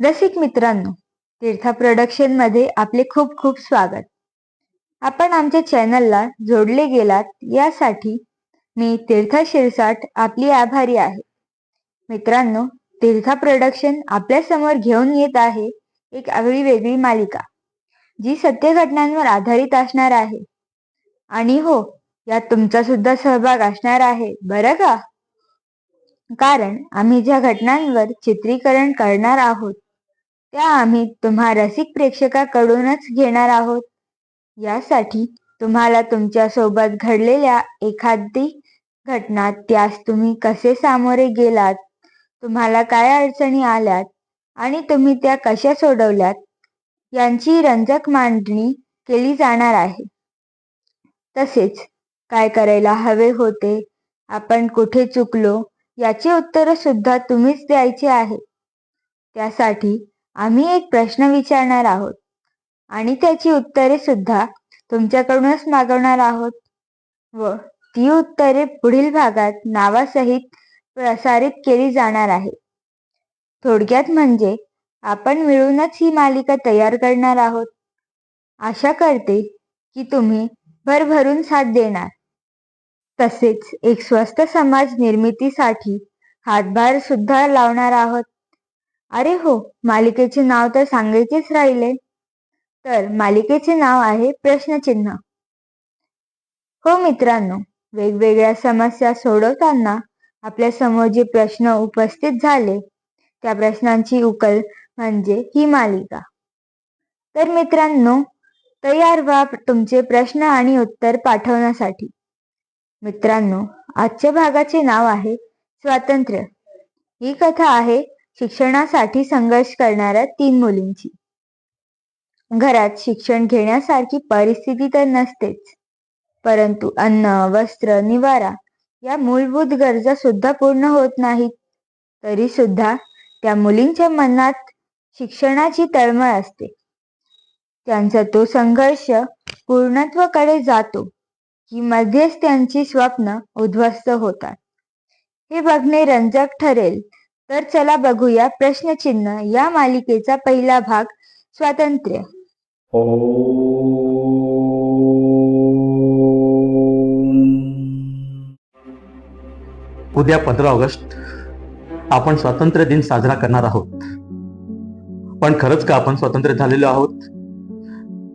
रसिक मित्रांनो तीर्था प्रोडक्शनमध्ये आपले खूप खूप स्वागत. आपण आमच्या चॅनलला जोडले गेलात यासाठी मी तीर्था शिरसाट आपली आभारी आहे. मित्रांनो तीर्था प्रोडक्शन आपल्यासमोर घेऊन येत आहे एक आगळी वेगळी मालिका जी सत्य घटनांवर आधारित असणार आहे. आणि हो यात तुमचा सुद्धा सहभाग असणार आहे बरं का? कारण आम्ही ज्या घटनांवर चित्रीकरण करणार आहोत त्या आम्ही तुम्हा रसिक प्रेक्षकाकडूनच घेणार आहोत. यासाठी तुम्हाला तुमच्यासोबत घडलेल्या एखादी घटना त्यास तुम्ही कसे सामोरे गेलात? तुम्हाला काय अडचणी आल्यात? आणि तुम्ही त्या कशा सोडवल्यात? यांची रंजक मांडणी केली जाणार आहे. तसेच काय करायला हवे होते? आपण कुठे चुकलो? याची उत्तर सुद्धा तुम्हीच द्यायची आहे. त्यासाठी आम्ही एक प्रश्न विचारणार आहोत. आणि त्याची उत्तरे सुद्धा तुमच्याकडूनच मागवणार आहोत. व ती उत्तरे पुढील भागात नावासहित प्रसारित केली जाणार आहे. थोडक्यात म्हणजे आपण मिळूनच ही मालिका तयार करणार आहोत. आशा करते की तुम्ही भरभरून साथ देणार. तसेच एक स्वस्त समाज निर्मितीसाठी हातभार सुद्धा लावणार आहोत. अरे हो मालिकेचे नाव तर सांगायचेच राहिले. तर मालिकेचे नाव आहे प्रश्नचिन्ह. हो मित्रांनो वेगवेगळ्या समस्या सोडवताना आपल्यासमोर जे प्रश्न उपस्थित झाले त्या प्रश्नांची उकल म्हणजे ही मालिका. तर मित्रांनो तयार व्हा तुमचे प्रश्न आणि उत्तर पाठवण्यासाठी. मित्रांनो आजच्या भागाचे नाव आहे स्वातंत्र्य. ही कथा आहे शिक्षणासाठी संघर्ष करणाऱ्या तीन मुलींची. घरात शिक्षण घेण्यासारखी परिस्थिती तर नसतेच. परंतु अन्न वस्त्र निवारा या मूलभूत गरजा सुद्धा पूर्ण होत नाहीत. तरी सुद्धा त्या मुलींच्या मनात शिक्षणाची तळमळ असते. त्यांचा तो संघर्ष पूर्णत्वाकडे जातो की मध्येच त्यांची स्वप्न उद्ध्वस्त होतात. हे बघणे रंजक ठरेल तर चला बघूया प्रश्नचिन्ह या मालिकेचा पहिला भाग स्वातंत्र्य. उद्या पंधरा ऑगस्ट आपण स्वातंत्र्य दिन साजरा करणार आहोत. पण खरंच का आपण स्वातंत्र्य झालेलो आहोत?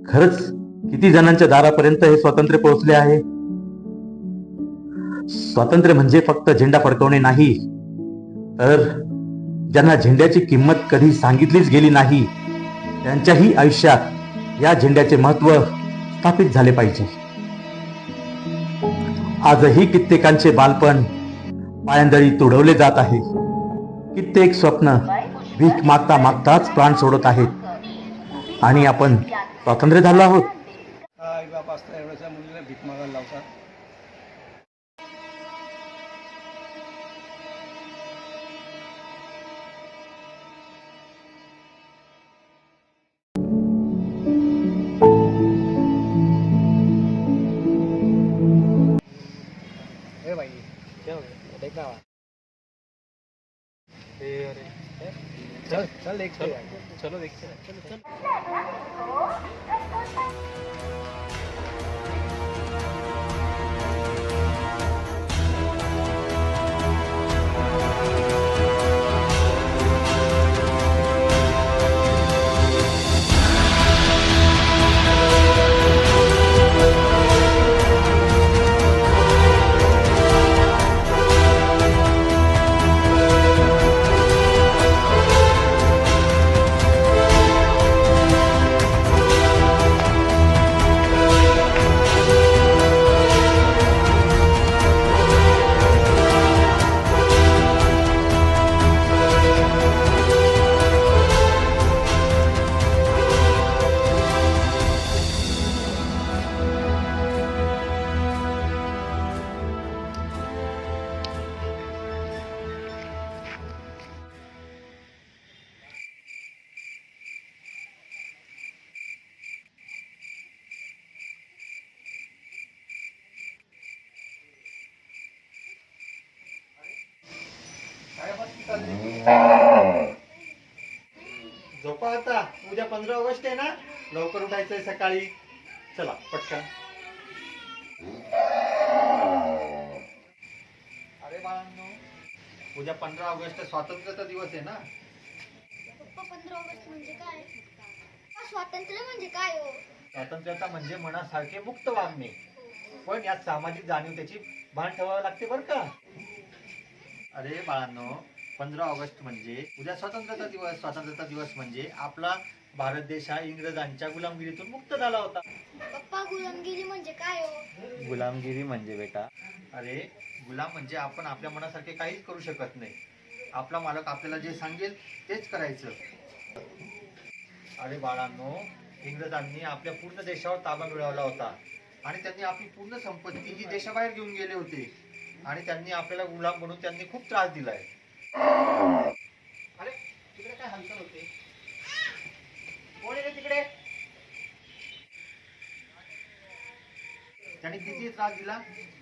खरंच किती जणांच्या दारापर्यंत हे स्वातंत्र्य पोहोचले आहे? स्वातंत्र्य म्हणजे फक्त झेंडा फडकवणे नाही तर ज्यांना झेंड्याची किंमत कधी सांगितलीच गेली नाही त्यांच्याही आयुष्यात या झेंड्याचे महत्त्व स्थापित झाले पाहिजे. आजही कित्येकांचे बालपण पायंदळी तुडवले जात आहे. कित्येक स्वप्न भीक मागता मागताच प्राण सोडत आहेत. आणि आपण स्वातंत्र्य झालो आहोत. चल चल. देखते हैं चलो. देखते हैं चलो चल. लवकर उठायचंय सकाळी. चला पटकन. अरे बाळांनो उद्या पंधरा ऑगस्ट स्वातंत्र्याचा दिवस आहे ना? पप्पा पंधरा ऑगस्ट म्हणजे काय? हा, स्वातंत्र्य म्हणजे काय हो? स्वातंत्र्यता म्हणजे मनासारखे मुक्त वागणे. पण यात सामाजिक जाणीव त्याची भान ठेवावं लागते बरं का? अरे बाळांनो पंधरा ऑगस्ट म्हणजे उद्या स्वातंत्र्याचा दिवस. स्वातंत्र्याचा दिवस म्हणजे आपला भारत देश हा इंग्रजांच्या गुलामगिरीतून मुक्त झाला होता. पप्पा गुलामगिरी म्हणजे काय हो? गुलामगिरी म्हणजे बेटा. अरे गुलाम म्हणजे आपण आपल्या मनासारखे काहीच करू शकत नाही. आपला मालक आपल्याला जे सांगेल तेच करायचं. अरे बाळांनो इंग्रजांनी आपल्या पूर्ण देशावर ताबा मिळवला होता. आणि त्यांनी आपली पूर्ण संपत्ती ही देशाबाहेर घेऊन गेले होते. आणि त्यांनी आपल्याला गुलाम बनून त्यांनी खूप त्रास दिलाय. अरे तिकडे काय हालचाल होते? कोणी रे तिकडे? त्याने किती त्रास दिला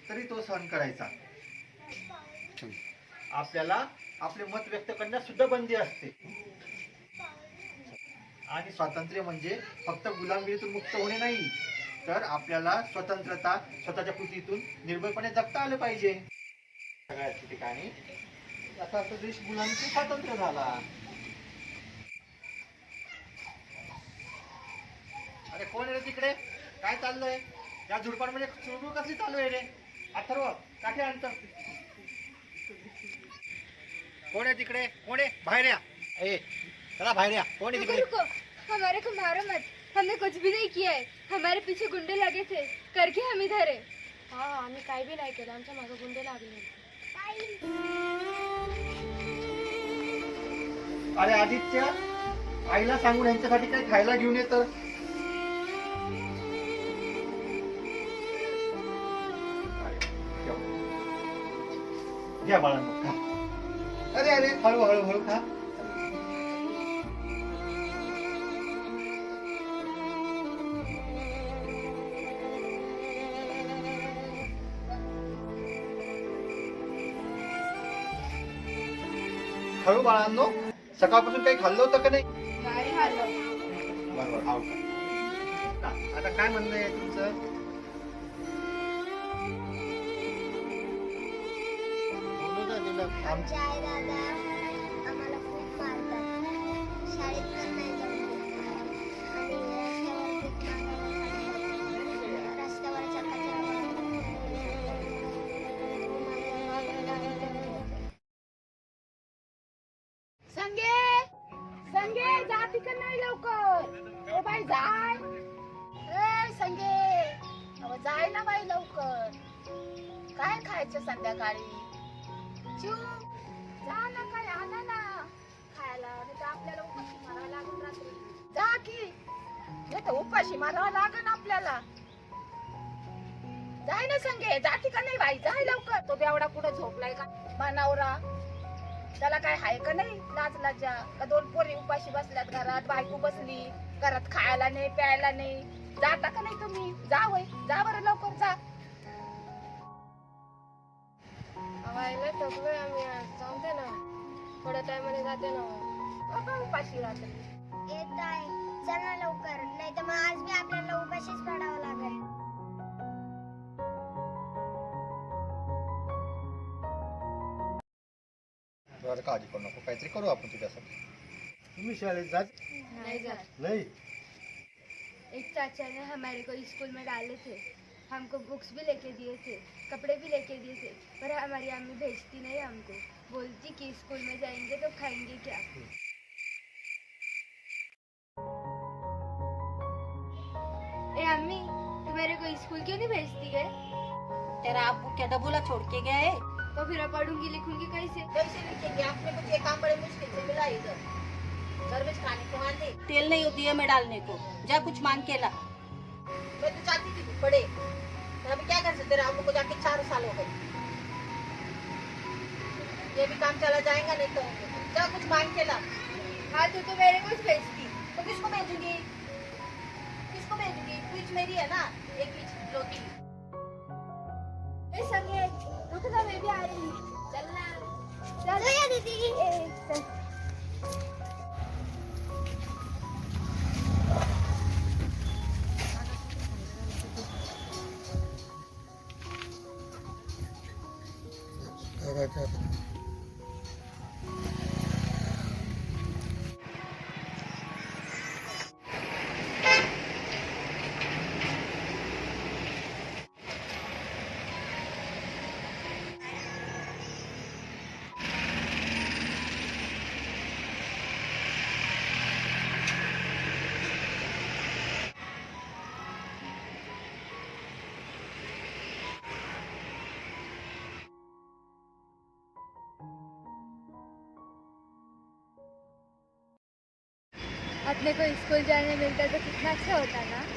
तरी तो सहन करायचा. आपल्याला आपले मत व्यक्त करण्यास सुद्धा बंदी असते. आणि स्वातंत्र्य म्हणजे फक्त गुलामगिरीतून मुक्त होणे नाही तर आपल्याला स्वतंत्रता स्वतःच्या कृतीतून निर्भयपणे जगता आलं पाहिजे. सगळ्याच ठिकाणी असा देश गुलामीतून स्वातंत्र्य झाला. अरे कोण आहे रे तिकडे? काय चाललंय? या झुडपांमध्ये चुळबुळ कसली चालू आहे रे? अथर्व काठी आणतं कोण आहे तिकडे? कोण आहे? बाहेर या. ए चला बाहेर या. कोण आहे तिकडे? रुको हमारे को मारो मत. हमने कुछ भी नहीं किया है. हमारे पीछे गुंडे लगे थे. करके हम इधर है. हाँ आम्ही काय भी नाही केलं. आमच्या मागे गुंडे लागले अरे आदित्य आईला सांगून यांच्यासाठी काही खायला घेऊन ये तर. घ्या बाळांनो खा अरे अरे हळू हळू हळू खा. हळू बाळांनो सकाळपासून काही खाल्लं होतं का नाही? बरोबर आव. आता काय म्हणणं आहे तुमचं? आमचे आई दादा आम्हाला खूप मारतात. शाळेत पण नाही जाऊन संगे! संगे जा तिकडं नाही लवकर. ए बाई जाय. ए संगे अहो, जाय ना बाई लवकर. काय खायचं संध्याकाळी? चिव तर उपाशी मारावं लागन आपल्याला. जाय ना संगे जाती का नाही बाई जाय लवकर. तो बेवडा कुठं झोपलाय का? मानावरा त्याला काय हाय का नाही? लाज लाजा का दोन पोरी उपाशी बसल्यात घरात बायको बसली घरात खायला नाही प्यायला नाही. जाता का नाही तुम्ही? जा वय जा बरं लवकर जा. आवायला थकलोय आम्ही आज. जाऊन दे ना. थोड्या टायमाने जाते ना. बाबा उपाशी राहते. येत आहे. चल ना लवकर नाही तर मग आज आपल्याला उपाशीच पडावं लागेल. तू आता काळजी करू नको काहीतरी करू आपण तुझ्यासाठी. तुम्ही शाळेत जात? नहीं जात. नाही? एक चाचा ने हमारे को स्कूल में डाले थे. हमको बुक्स भी लेके दिए थे कपड़े भी लेके दिए थे पर हमारी अम्मी भेजती नहीं हमको. बोलती कि स्कूल में जाएँगे तो खाएँगे क्या? मेरे को स्कूल क्यों नहीं भेजती है तेरा अब्बू क्या डबूला छोड़ के गया है? तो फिर अब पढ़ूँगी लिखूँगी कैसे? कैसे लिखेंगे आपने कुछ ये काम बड़े मुश्किल से मिला इधर। घर में खाने को मान दे तेल नहीं होती है मैं डालने को। जा कुछ मांग के ला। मैं तो चाहती थी तू पढ़े। पर अभी क्या कर सकते तेरे अब्बू को जाके चार साल हो गए। ये भी काम चला जाएगा नहीं तो जा कुछ मांग के ला। हाँ तो मेरे को भेजती। तो किसको भेजूँगी? किसको भेजूँगी? फ्रिज मेरी है ना? एक फ्रिज रोटी ए संगे रुक जा मैं भी आ रही हूँ चलना चल दीदी. अपने को स्कूल जाने मिलता तो कितना अच्छा होता ना।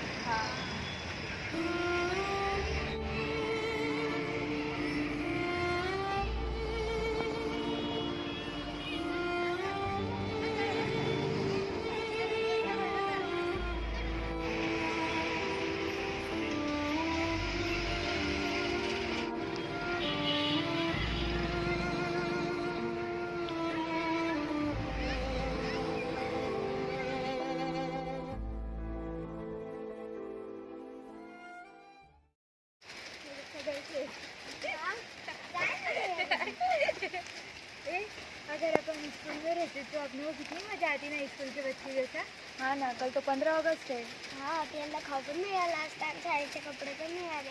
कल तो पंद्रह अगस्त है हा आपल्याला खाऊ पण मिळाला असता आणि शाळेचे कपडे पण मिळाले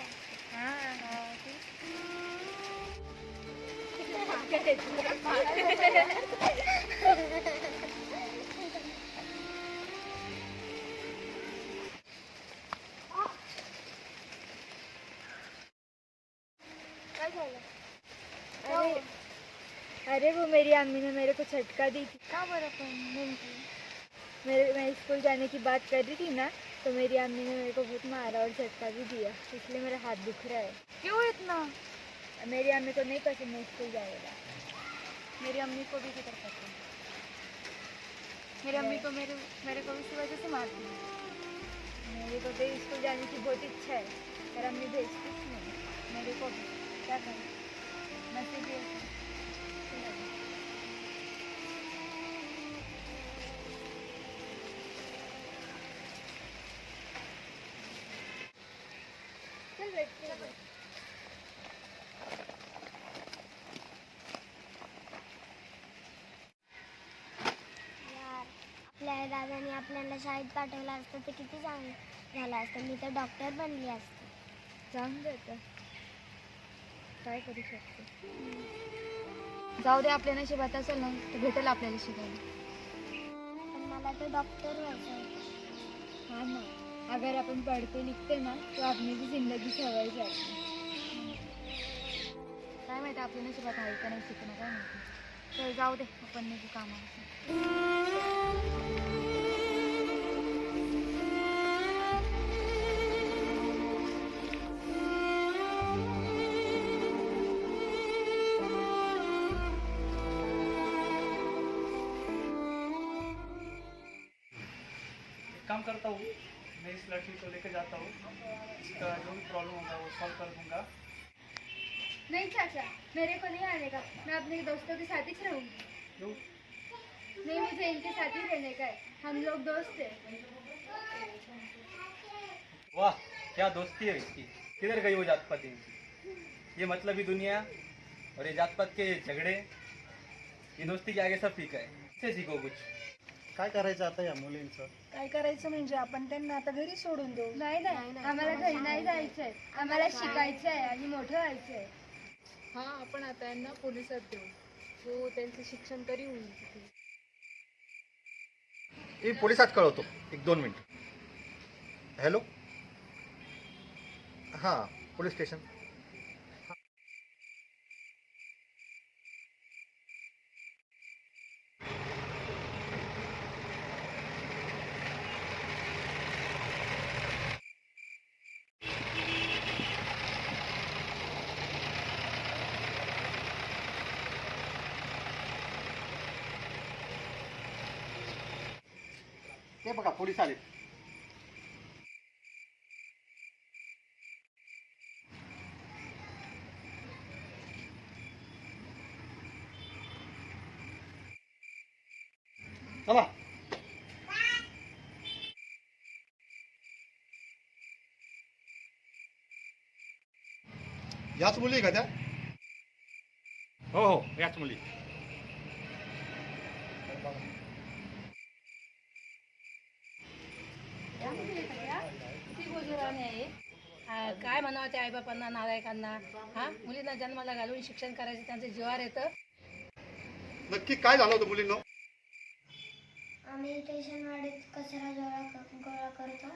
हाँ काय झालं? अरे अरे वो मेरी अम्मी ने मेरे को झटका दी थी. का बरं पण नेमकी? मेरे मैं स्कूल जाने की बात कर रही थी ना तो मेरी अम्मी ने मेरे को बहुत मारा और झटका भी दिया इसलिए मेरा हाथ दुख रहा है। क्यों इतना? मेरी अम्मी को नहीं पसंद है स्कूल जाएगा मेरी अम्मी को भी किधर पसंद मेरी अम्मी को मेरे मेरे को इसी वजह से मारती है। मेरे को तो स्कूल जाने की बहुत इच्छा है। पर अम्मी भेजती नहीं मेरे को भी क्या करें नसीब ही। दादाने आपल्याला शाळेत पाठवलं असतं तर किती चांगलं झालं असतं. मी तर डॉक्टर बनली असते. जाऊन दे आता. काय करू शकते? जाऊ दे आपल्या नशिबात असेल ना तर भेटेल आपल्याला शिकायला. पण मला तर डॉक्टर व्हायचं होतं हाँ ना. अगर अपन पढ़ते लिखते ना तो अपनी भी जिंदगी सवर जाती. काय माहिती आपल्या नशिबात आहे का नाही शिकणं काय माहिती. चल जाऊ दे आपण निघू कामावर काम करता हूँ। मैं इस लड़की को लेकर जाता हूँ। इसका जो भी प्रॉब्लम होगा वो सॉल्व कर दूँगा। नहीं चाचा मेरे को नहीं आने का मैं अपने दोस्तों के साथ ही रहूँगी। क्यों? नहीं मुझे इनके साथ ही रहने का है। हम लोग दोस्त हैं। वाह क्या दोस्ती है इसकी? किधर गई वो जात पात इनकी? ये मतलबी दुनिया और ये जात पात के झगड़े ये दोस्ती के आगे सब ठीक है इससे सीखो कुछ। काय करायचं आता या मुलींचं? काय करायचं म्हणजे आपण त्यांना आता घरी सोडून देऊ. नाही नाही. आम्हाला घरी नाही जायचंय. आम्हाला शिकायचं आहे आणि मोठं व्हायचं आहे हा आपण आता यांना पोलिसात देऊ. हो त्यांचं शिक्षण तरी होईल तिथे. मी पोलिसात कळवतो. एक दोन मिनिट. हॅलो? हां पोलीस स्टेशन. ते पोलीस आले चला. याच मुली आहे का त्या? हो हो याच मुली किती गोजराने आहे हा, काय म्हणावं त्या आईबापांना नालायकांना? हा? मुलींना जन्माला घालून शिक्षण करायचं त्यांचं जीवावर येतं. नक्की काय झालं होतं मुलींनो? आम्ही स्टेशनवाडीत कचरा गोळा गोळा करतो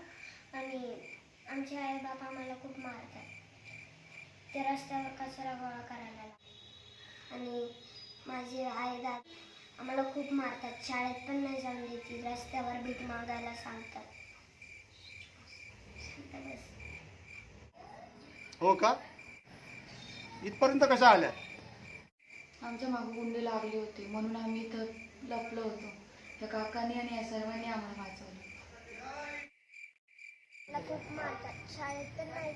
आणि आमचे आई बाप आम्हाला खूप मारतात. ते रस्त्यावर कचरा गोळा करायला आणि माझे आई दादा आम्हाला खूप मारतात. शाळेत पण नाही जाऊन देतील रस्त्यावर भीक मागायला सांगतात. बस. हो का? इथपर्यंत कशा आल्या? आमच्या मागं गुंडे लागले होते. म्हणून आम्ही इथं लपलो होतो. त्या काकांनी आणि या सर्वांनी आम्हाला वाचवलं. मला खूप मारतात. शाळेत पण नाही.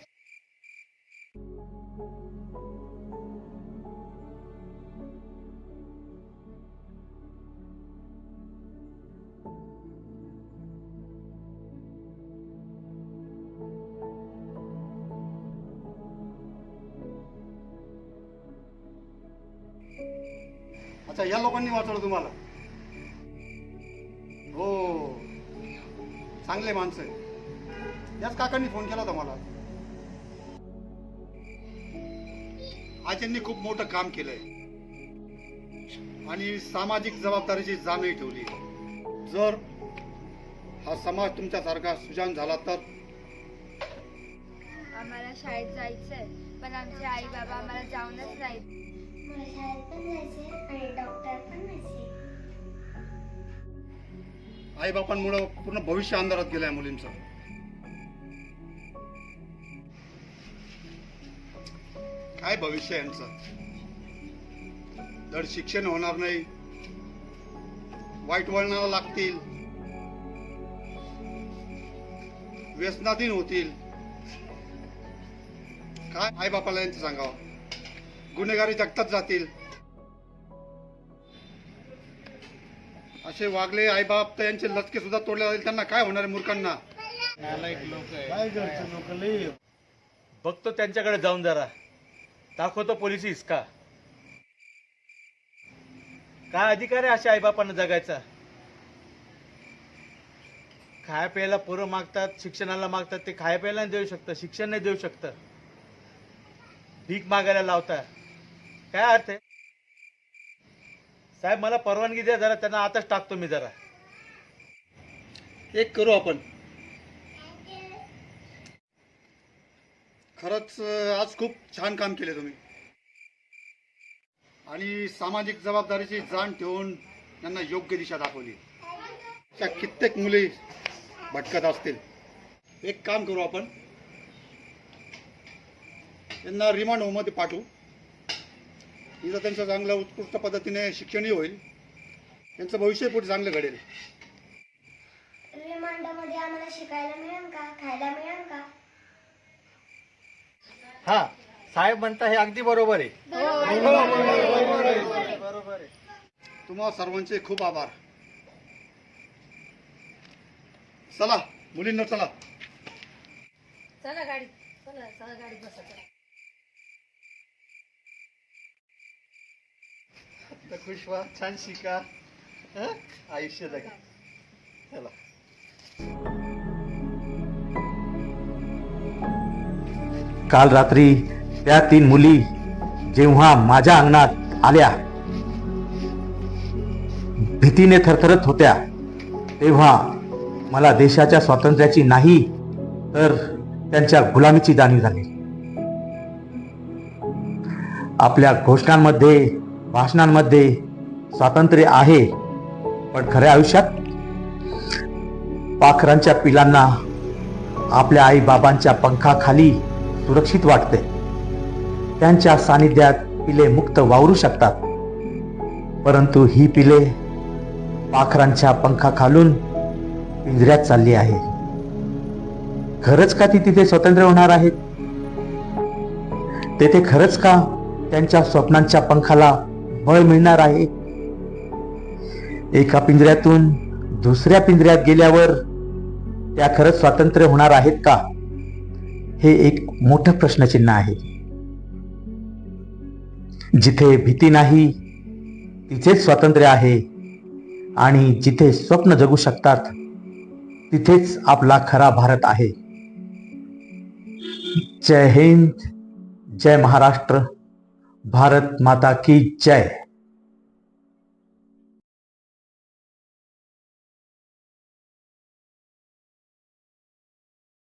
या लोकांनी वाचवलं तुम्हाला. हो. चांगले माणसं आहे याच काकांनी फोन केला होता मला. आज खूप मोठं काम केलंय. आणि सामाजिक जबाबदारीची जाणही ठेवली. जर हा समाज तुमच्यासारखा सुजान झाला तर? आम्हाला शाळेत जायचंय पण आमचे आई बाबा आम्हाला जाऊनच नाही मला शाळेत पण जायचे आणि डॉक्टर पण व्हायचे पूर्ण भविष्य अंधारात गेलंय मुलींचं. काय भविष्य आहे यांचं? धड शिक्षण होणार नाही वाईट वळणाला लागतील व्यसनाधीन होतील. काय आईबापाला यांचं सांगावं? गुन्हेगारी जगतात जातील. असे वागले आईबाप तर यांचे लचके सुद्धा तोडले जातील. त्यांना काय होणार आहे मूर्खांना? बघतो त्यांच्याकडे जाऊन जरा. दाखवतो पोलीस इसका काय अधिकार आहे अशा आईबापांना जगायचा? खाया प्यायला पोरं मागतात शिक्षणाला मागतात ते खाया प्यायला नाही देऊ शकतं शिक्षण नाही देऊ शकतं. भीक मागायला लावतात. काय अर्थ आहे? साहेब मला परवानगी द्या जरा त्यांना आताच टाकतो मी जरा. एक करू आपण. खरंच अं, आज खूप छान काम केले तुम्ही. आणि सामाजिक जबाबदारीची जाण ठेवून त्यांना योग्य दिशा दाखवली. त्या कित्येक मुली भटकत असतील. एक काम करू आपण. त्यांना रिमांड होममध्ये पाठवू. इथं त्यांचं चांगलं उत्कृष्ट पद्धतीने शिक्षणही होईल. त्यांचं भविष्य पुढे चांगलं घडेल. रिमांडमध्ये आम्हाला शिकायला मिळेल का? खायला मिळेल का? हा साहेब म्हणता हे अगदी बरोबर आहे. तुम्हा सर्वांचे खूप आभार. चला मुलींना चला. चला गाडीत. चला चला गाडीत बसा चला. तर खुश व्हा छान शिका आयुष्य जगा चला. काल रात्री त्या तीन मुली जेव्हा माझ्या अंगणात आल्या भीतीने थरथरत होत्या तेव्हा मला देशाच्या स्वातंत्र्याची नाही तर त्यांच्या गुलामीची जाणीव झाली. आपल्या घोषणांमध्ये भाषणांमध्ये स्वातंत्र्य आहे पण खऱ्या आयुष्यात पाखरांच्या पिलांना आपल्या आई बाबांच्या पंखाखाली सुरक्षित वाटते. त्यांच्या सानिध्यात पिले मुक्त वावरू शकतात. परंतु ही पिले पाखरांच्या पंखाखालून पिंजऱ्यात चालली आहे खरंच का ती तिथे स्वतंत्र होणार आहेत? तेथे खरंच का त्यांच्या स्वप्नांच्या पंखाला बळ मिळणार आहे. एका पिंजऱ्यातून दुसऱ्या पिंजऱ्यात गेल्यावर त्या खरंच स्वातंत्र्य होणार आहेत का? हे एक मोठं प्रश्नचिन्ह आहे. जिथे भीती नाही तिथेच स्वातंत्र्य आहे आणि जिथे स्वप्न जगू शकतात तिथेच आपला खरा भारत आहे. जय हिंद जय महाराष्ट्र. भारत माता की जय।